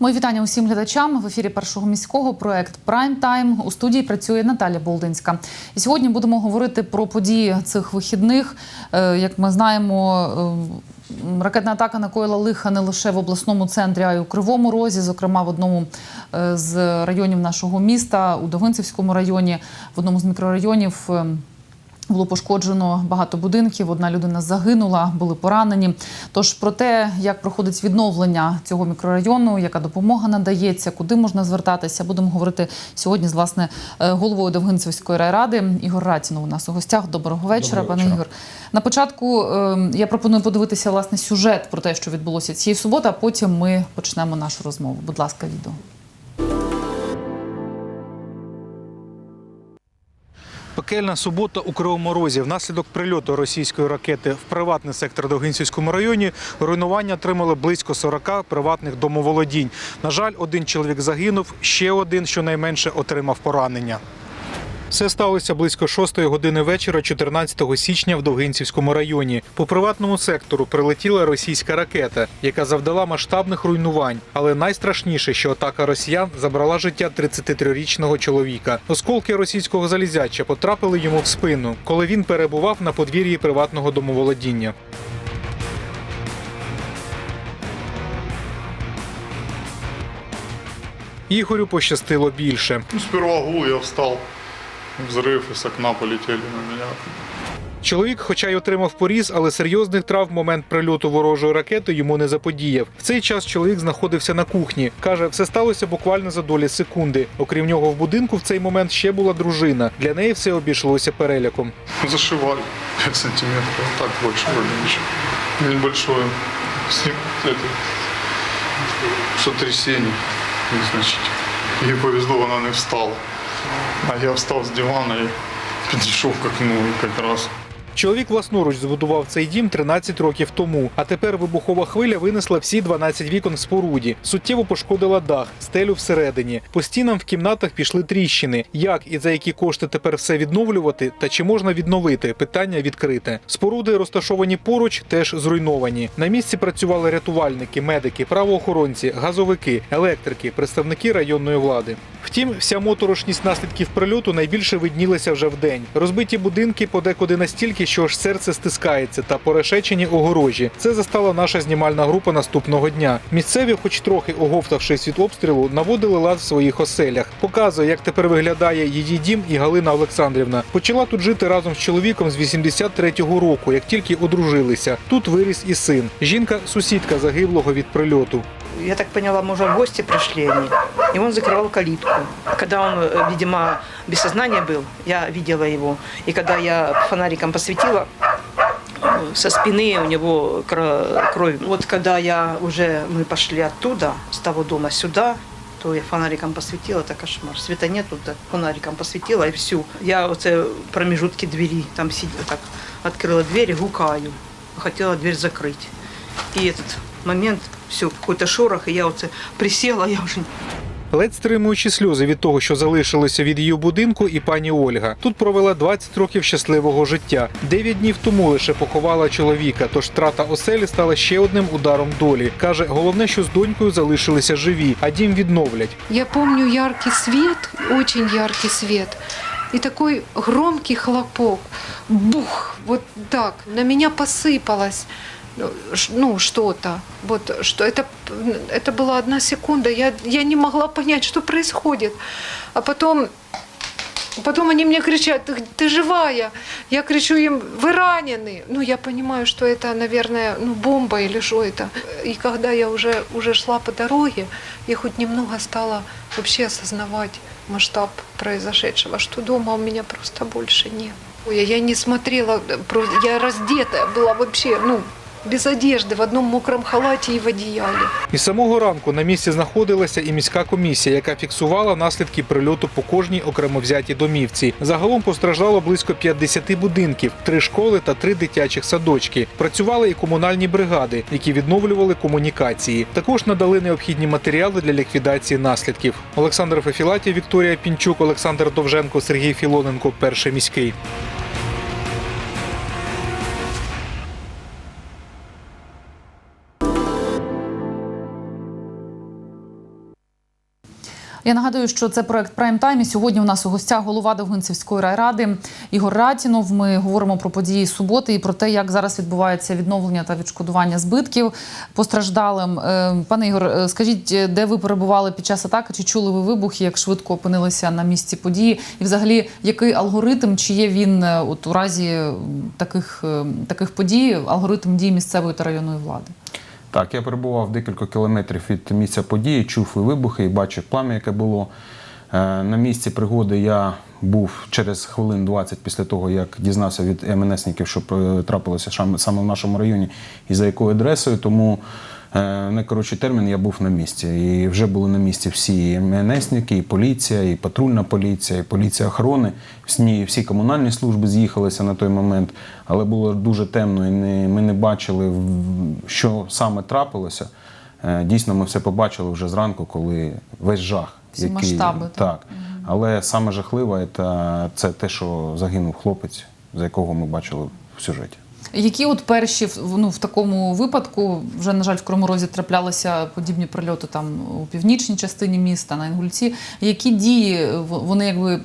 Мої вітання усім глядачам в ефірі першого міського проект Прайм Тайм. У студії працює Наталя Болдинська. І сьогодні будемо говорити про події цих вихідних. Е, Як ми знаємо, е, ракетна атака накоїла лиха не лише в обласному центрі, а й у Кривому Розі, зокрема в одному е, з районів нашого міста, у Довинцівському районі, в одному з мікрорайонів. Було пошкоджено багато будинків. Одна людина загинула, були поранені. Тож про те, як проходить відновлення цього мікрорайону, яка допомога надається, куди можна звертатися, будемо говорити сьогодні з власне е, головою Довгинцевської райради Ігор Ратінов у нас у гостях. Доброго вечора, Доброго пане. Ігор. На початку е, я пропоную подивитися власне сюжет про те, що відбулося цієї суботи. А потім ми почнемо нашу розмову. Будь ласка, відео. Пекельна субота у Кривому Розі. Внаслідок прильоту російської ракети в приватний сектор Довгинцівському районі руйнування отримали близько 40 приватних домоволодінь. На жаль, один чоловік загинув, ще один щонайменше отримав поранення. Все сталося близько 6 години вечора, 14 січня в Довгинцівському районі. По приватному сектору прилетіла російська ракета, яка завдала масштабних руйнувань. Але найстрашніше, що атака росіян забрала життя 33-річного чоловіка. Осколки російського залізяча потрапили йому в спину, коли він перебував на подвір'ї приватного домоволодіння. Ігорю пощастило більше. Ну, сперва гул, я встал. Взрыв, и с окна полетели на меня. Чоловік, хоча й отримав поріз, але серйозних травм в момент прильоту ворожої ракети йому не заподіяв. В цей час чоловік знаходився на кухні. Каже, все сталося буквально за долі секунди. Окрім нього, в будинку в цей момент ще була дружина. Для неї все обійшлося переляком. Зашивали 5 сантиметров. Так больше вроде ничего. Небольшое. Сотрясение незначительное. Ей повезло, она не встала. А я встал с дивана и подошел к окну и как раз Чоловік власноруч збудував цей дім 13 років тому. А тепер вибухова хвиля винесла всі 12 вікон в споруді. Суттєво пошкодила дах, стелю всередині. По стінам в кімнатах пішли тріщини. Як і за які кошти тепер все відновлювати, та чи можна відновити? Питання відкрите. Споруди, розташовані поруч, теж зруйновані. На місці працювали рятувальники, медики, правоохоронці, газовики, електрики, представники районної влади. Втім, вся моторошність наслідків прильоту найбільше виднілася вже вдень. Розбиті будинки подекуди настільки, що аж серце стискається, та порешечені огорожі. Це застала наша знімальна група наступного дня. Місцеві, хоч трохи оговтавшись від обстрілу, наводили лад в своїх оселях. Показує, як тепер виглядає її дім і Галина Олександрівна. Почала тут жити разом з чоловіком з 83-го року, як тільки одружилися. Тут виріс і син. Жінка сусідка загиблого від прильоту. Я так поняла, может, в гости пришли они. И он закрывал калитку. Когда он, э, видимо, без сознания был, я видела его. И когда я фонариком посветила, э, со спины у него кро- кровь. Вот когда я уже, мы пошли оттуда, с того дома сюда, то я фонариком посветила, это кошмар. Света нету, да, фонариком посветила и всю. Я вот в промежутке двери, там сидела, так, открыла дверь гукаю. Хотела дверь закрыть. И этот момент, все, какой-то шорох, и я вот присела, я уже Ледь стримуючи сльози від того, що залишилося від її будинку, і пані Ольга тут провела 20 років щасливого життя. Дев'ять днів тому лише поховала чоловіка. Тож втрата оселі стала ще одним ударом долі. каже, головне, що з донькою залишилися живі, а дім відновлять. Я помню яркий свет, очень яркий свет. И такой громкий хлопок. Бух! Вот так. На меня посыпалось ну, что-то. Вот что это, это была одна секунда. Я, я не могла понять, что происходит. А потом Потом они мне кричат, ты, ты живая. Я кричу им, вы ранены. Ну, я понимаю, что это, наверное, ну, бомба или что это. И когда я уже, уже шла по дороге, я хоть немного стала вообще осознавать масштаб произошедшего, что дома у меня просто больше нет. Ой, Я не смотрела, я раздетая была вообще, ну, без одежды, в одном мокром халате и в одеяле. Із самого ранку на місці знаходилася і міська комісія, яка фіксувала наслідки прильоту по кожній окремо взятій домівці. Загалом постраждало близько 50 будинків, три школи та три дитячих садочки. Працювали і комунальні бригади, які відновлювали комунікації. Також надали необхідні матеріали для ліквідації наслідків. Олександр Фефілатів, Вікторія Пінчук, Олександр Довженко, Сергій Філоненко. Перший міський. Я нагадую, що це проект Прайм Тайм. Сьогодні у нас у гостях голова Довгинцівської райради Ігор Ратінов. Ми говоримо про події суботи і про те, як зараз відбувається відновлення та відшкодування збитків постраждалим. Е, Пане Ігор, е, скажіть, де ви перебували під час атаки? Чи чули ви вибухи? Як швидко опинилися на місці події? І, взагалі, який алгоритм? Чи є він е, от у разі таких, е, таких подій? Алгоритм дій місцевої та районної влади? Так, я перебував декілька кілометрів від місця події, чув і вибухи, і бачив плам'я, яке було. Е, На місці пригоди я був через хвилин 20 після того, як дізнався від МНСників, що е, трапилося саме в нашому районі і за якою адресою. Тому е, на коротший термін я був на місці. І вже були на місці всі і МНСники, і поліція, і патрульна поліція, і поліція охорони. Всі, всі комунальні служби з'їхалися на той момент, але було дуже темно, і не, ми не бачили, що саме трапилося. Е, Дійсно, ми все побачили вже зранку, коли весь жах. Всі масштаби, так. Так. Але саме жахливе це те, що загинув хлопець, за якого ми бачили в сюжеті. Які от перші ну, в такому випадку, вже, на жаль, в Кривому Розі траплялися подібні прильоти там у північній частині міста, на Інгульці. Які дії в- вони якби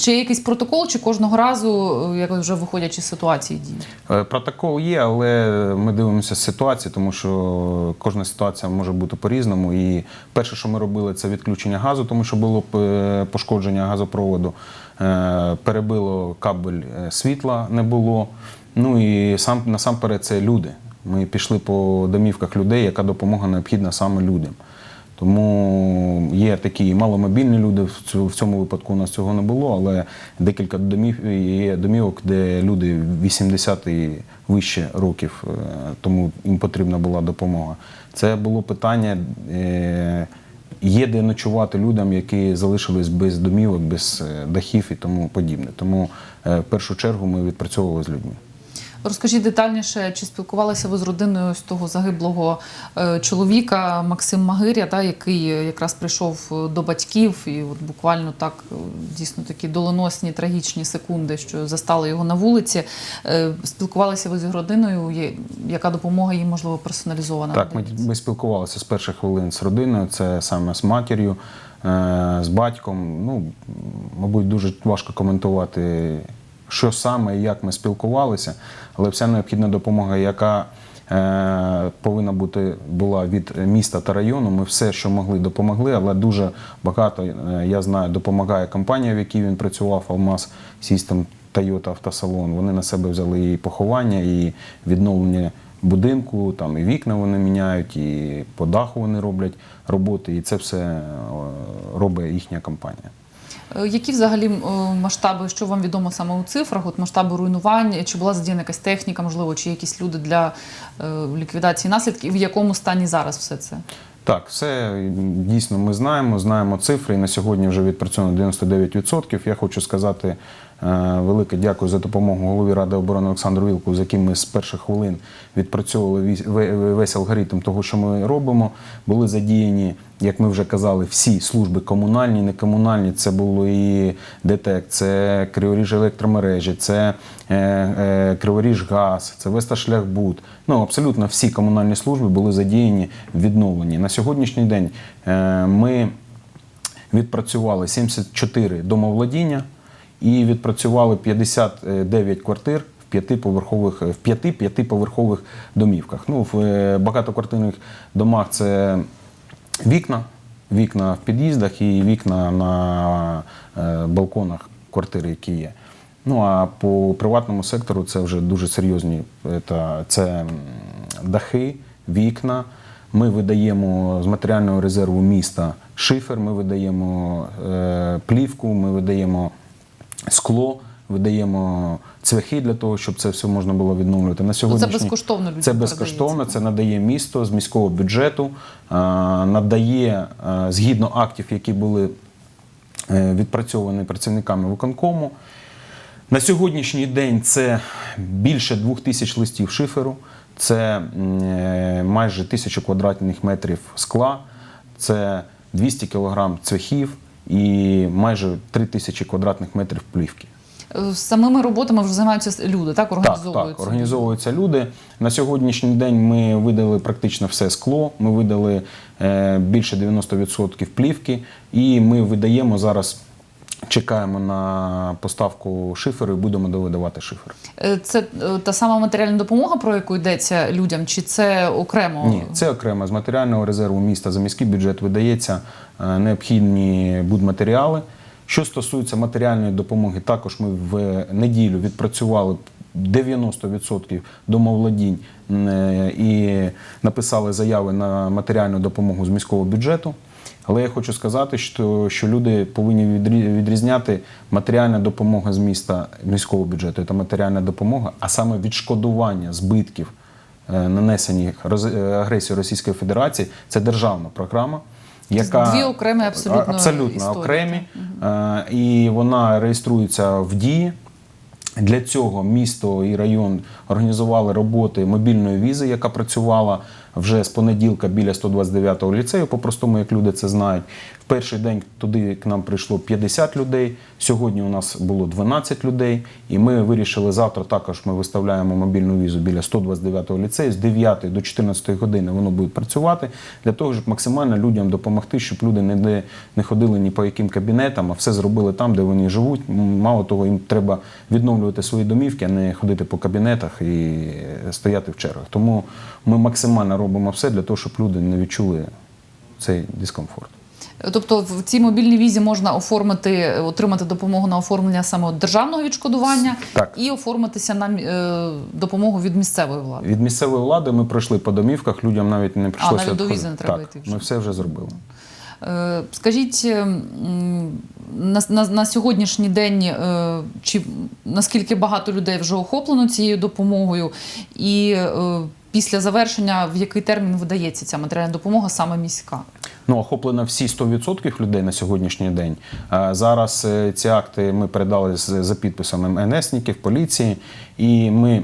чи є якийсь протокол, чи кожного разу е, як вже виходячи з ситуації дії? Е, Протокол є, але ми дивимося ситуації, тому що кожна ситуація може бути по-різному. І перше, що ми робили, це відключення газу, тому що було е, пошкодження газопроводу. Е, Перебило кабель е, світла, не було. Ну і сам насамперед це люди. Ми пішли по домівках людей, яка допомога необхідна саме людям. Тому є такі маломобільні люди. В цьому випадку у нас цього не було, але декілька домів є домівок, де люди 80 і вище років, е, тому їм потрібна була допомога. Це було питання. е, Є де ночувати людям, які залишились без домівок, без е, дахів і тому подібне. Тому в першу чергу ми відпрацьовували з людьми. Розкажіть детальніше, чи спілкувалися ви з родиною з того загиблого е, чоловіка Максим Магиря, та, який е, якраз прийшов е, до батьків, і от буквально так дійсно такі доленосні трагічні секунди, що застали його на вулиці. Спілкувалися ви з його родиною, яка допомога їм можливо персоналізована? Так, ми, ми спілкувалися з перших хвилин з родиною, це саме з матір'ю, з батьком. Ну, мабуть, дуже важко коментувати, що саме і як ми спілкувалися, але вся необхідна допомога, яка е, повинна бути була від міста та району. Ми все, що могли, допомогли, але дуже багато, е, я знаю, допомагає компанія, в якій він працював, Алмаз System Toyota автосалон. Вони на себе взяли і поховання, і відновлення будинку, там і вікна вони міняють, і по даху вони роблять роботи, і це все е, робить їхня компанія. Е, Які взагалі е, масштаби, що вам відомо саме у цифрах? От масштаби руйнувань, чи була задіяна якась техніка, можливо, чи якісь люди для е, ліквідації наслідків? В якому стані зараз все це? Так, все дійсно ми знаємо, знаємо цифри, і на сьогодні вже відпрацьовано 99%. Я хочу сказати е, велике дякую за допомогу голові Ради оборони Олександру Вілку, з яким ми з перших хвилин відпрацьовували весь алгоритм того, що ми робимо. Були задіяні, як ми вже казали, всі служби комунальні, некомунальні. Це було і ДТЕК, це Криворіж електромережі, це е, е, Криворіж газ, це Весташляхбуд. Ну абсолютно всі комунальні служби були задіяні в відновленні. На сьогоднішній день е, ми відпрацювали 74 домовладіння і відпрацювали 59 квартир в п'ятиповерхових в п'яти п'ятиповерхових домівках. Ну в е, багатоквартирних домах це вікна, вікна в під'їздах і вікна на е, балконах квартири, які є. Ну а по приватному сектору це вже дуже серйозні це, це дахи, вікна. Ми видаємо з матеріального резерву міста шифер, ми видаємо е, плівку, ми видаємо скло, видаємо цвяхи для того, щоб це все можна було відновлювати. На сьогоднішній... безкоштовно людям Це безкоштовно, це надає місто з міського бюджету, е, надає е, згідно актів, які були е, відпрацьовані працівниками виконкому. На сьогоднішній день це більше двох тисяч листів шиферу, це майже тисячу квадратних метрів скла, це 200 кілограм цвяхів і майже 3 тисячі квадратних метрів плівки. Е, Самими роботами вже займаються люди, так Так, організовуються. так, організовуються люди. На сьогоднішній день ми видали практично все скло. Ми видали е, більше 90% плівки, і ми видаємо зараз. Чекаємо на поставку шиферу і будемо довидавати шифер. Е, Це е, та сама матеріальна допомога, про яку йдеться людям, чи це окремо? Ні, це окремо з матеріального резерву міста за міський бюджет видається е, необхідні будматеріали. Що стосується матеріальної допомоги, також ми в неділю відпрацювали 90% домовладінь і написали заяви на матеріальну допомогу з міського бюджету. Але я хочу сказати, що, що люди повинні відрізняти матеріальна допомога з міста міського бюджету та матеріальна допомога, а саме відшкодування збитків е, нанесені е, агресією Російської Федерації. Це державна програма. Яка Дві окремі абсолютно абсолютно історії, окремі, Е, і вона реєструється в дії. Для цього місто і район організували роботи мобільної візи, яка працювала вже з понеділка біля 129-го ліцею, по-простому, як люди це знають. В перший день туди к нам прийшло 50 людей. Сьогодні у нас було 12 людей, і ми вирішили завтра також ми виставляємо мобільну візу біля 129-го ліцею з 9 до 14 години воно буде працювати для того, щоб максимально людям допомогти, щоб люди не, не, ходили ні по яким кабінетам, а все зробили там, де вони живуть. Мало того, їм треба відновлювати свої домівки, а не ходити по кабінетах і стояти в чергах. Тому ми максимально робимо все для того, щоб люди не відчули цей дискомфорт. Тобто в цій мобільній візі можна оформити, отримати допомогу на оформлення саме державного відшкодування Так. і оформитися на е, допомогу від місцевої влади. Від місцевої влади ми пройшли по домівках, людям навіть не прийшлося. навіть до візи не треба так, йти вже. Ми все вже зробили. Е, Скажіть на, на, на сьогоднішній день, е, чи наскільки багато людей вже охоплено цією допомогою, і е, після завершення в який термін видається ця матеріальна допомога саме міська? Ну, охоплено всі 100% людей на сьогоднішній день. Е, Зараз е, ці акти ми передали за підписами МНСників, поліції, і ми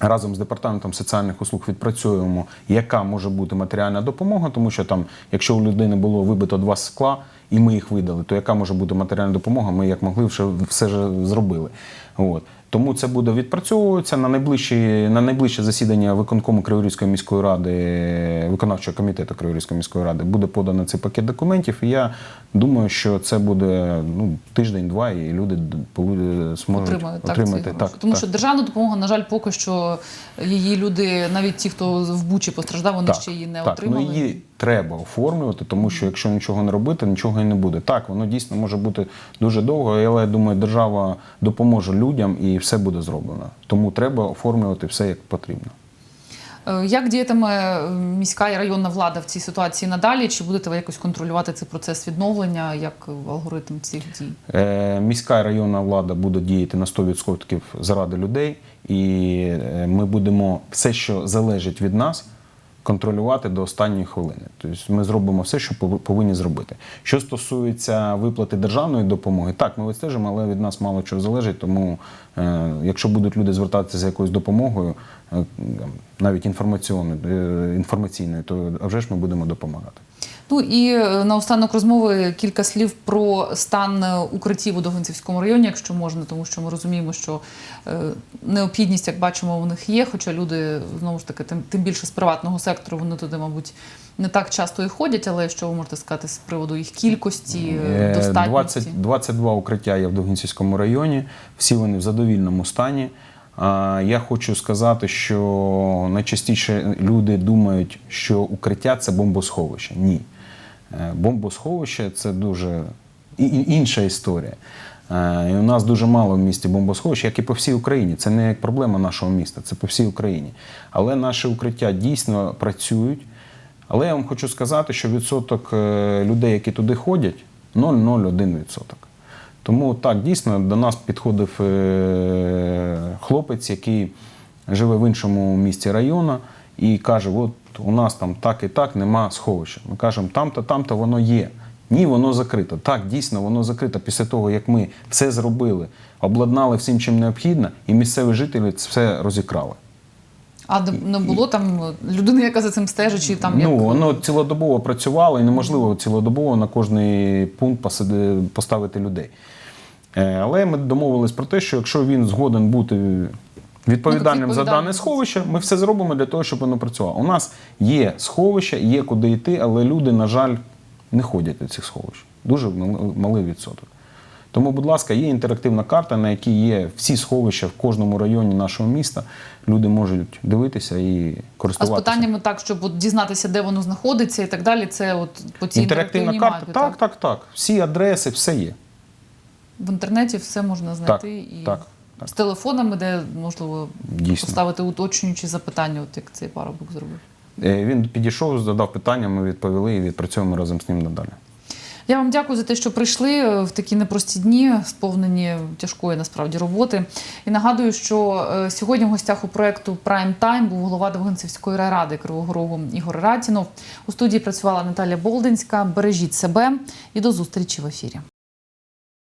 разом з департаментом соціальних услуг відпрацюємо, яка може бути матеріальна допомога, тому що там, якщо у людини було вибито два скла, і ми їх видали, то яка може бути матеріальна допомога? Ми як могли вже все ж зробили. От. Тому це буде відпрацьовуватися на найближчі на найближче засідання виконкому Криворізької міської ради, виконавчого комітету Криворізької міської ради буде подано цей пакет документів. І я думаю, що це буде ну тиждень-два, і люди д- зможуть Отримають так, отримати гроші. так. Тому так. що державна допомога, на жаль, поки що її люди, навіть ті, хто в Бучі постраждав, вони ще її не так, отримали. Ну, її треба оформлювати, тому що якщо нічого не робити, нічого і не буде. Так, воно дійсно може бути дуже довго, але я думаю, держава допоможе людям і все буде зроблено. Тому треба оформлювати все як потрібно. Е, Як діятиме е, міська і районна влада в цій ситуації надалі? Чи будете ви якось контролювати цей процес відновлення, як е, алгоритм цих дій? Е, Міська і районна влада буде діяти на 100% заради людей, і ми будемо все, що залежить від нас, контролювати до останньої хвилини. Тобто ми зробимо все, що пов- повинні зробити. Що стосується виплати державної допомоги, так, ми відстежимо, але від нас мало чого залежить. Тому, е, якщо будуть люди звертатися за якоюсь допомогою, е, навіть інформаційною, е, інформаційною, то а вже ж ми будемо допомагати. Ну і е, наостанок розмови кілька слів про стан е, укриттів у Довгинцівському районі, якщо можна, тому що ми розуміємо, що е, необхідність, як бачимо, у них є. Хоча люди знову ж таки, тим, тим більше з приватного сектору, вони туди, мабуть, не так часто і ходять. Але що ви можете сказати з приводу їх кількості, достатності? 20, 22 укриття є в Довгинцівському районі. Всі вони в задовільному стані. Я хочу сказати, що найчастіше люди думають, що укриття це бомбосховище. Ні. Е, Бомбосховище це дуже інша історія. Е, І у нас дуже мало в місті бомбосховищ, як і по всій Україні. Це не як проблема нашого міста, це по всій Україні. Але наші укриття дійсно працюють. Але я вам хочу сказати, що відсоток е, людей, які туди ходять, 0,01%. Тому так, дійсно, до нас підходив хлопець, який живе в іншому місті району, і каже: от у нас там так і так нема сховища. Ми кажемо, там-то, там-то воно є. Ні, воно закрито. Так, дійсно, воно закрито після того, як ми все зробили, обладнали всім, чим необхідно, і місцеві жителі це все розікрали. А не- не було там людини, яка за цим стежить, чи там ну, як... воно цілодобово працювало, і неможливо цілодобово на кожний пункт поставити людей. Е, Але ми домовились про те, що якщо він згоден бути відповідальним за дане сховище, ми все зробимо для того, щоб воно працювало. У нас є сховища, є куди йти, але люди, на жаль, не ходять до цих сховищ. Дуже малий відсоток. Тому, будь ласка, є інтерактивна карта, на якій є всі сховища в кожному районі нашого міста. Люди можуть дивитися і користуватися. А з питаннями так, щоб от дізнатися, де воно знаходиться і так далі. Це от по цій Інтерактивна карта, мапі, так, так, так. Всі адреси, все є. В інтернеті все можна Так, знайти і так, так. з телефонами, де можливо Дійсно. поставити уточнюючі запитання, от як цей парубок зробив. Е, Він підійшов, задав питання, ми відповіли і відпрацюємо разом з ним надалі. Я вам дякую за те, що прийшли е, в такі непрості дні, сповнені тяжкої насправді роботи. І нагадую, що е, сьогодні в гостях у проекту Prime Time був голова Довгинцівської райради Кривого Рогу Ігор Ратінов. У студії працювала Наталія Болдинська. Бережіть себе і до зустрічі в ефірі.